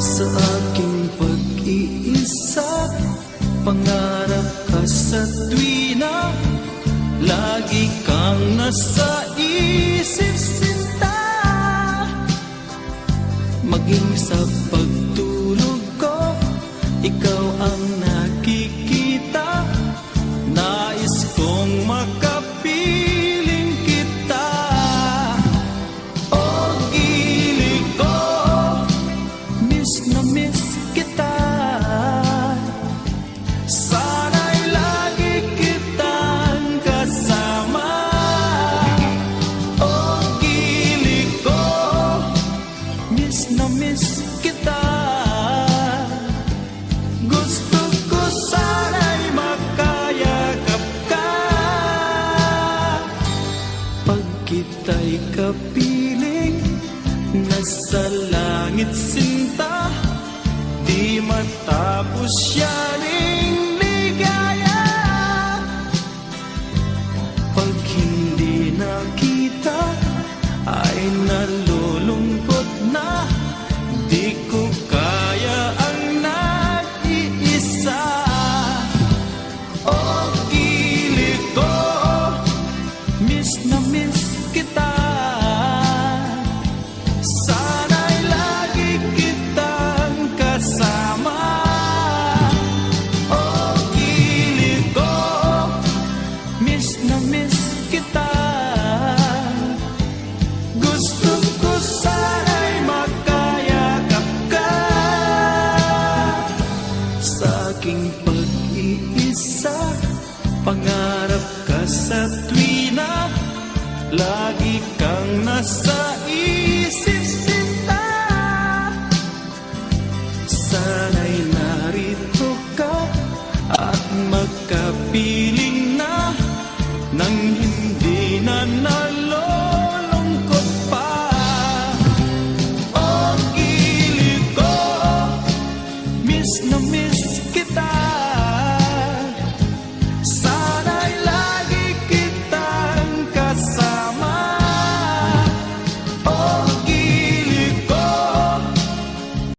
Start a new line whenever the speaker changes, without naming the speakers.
sa aking pag-iisa. Pangarap ka sa tuwina Lagi kang nasa isip sinta. Maging sa pagtulog ko Ikaw ang na kapiling Nasa langit sinta Di matapos yaning ligaya. Pag hindi nakita Ay nalulungkot kita. Gusto ko sana'y makayakap ka. Sa aking pag-iisa Pangarap ka sa tuwina. Lagi kang nasa isip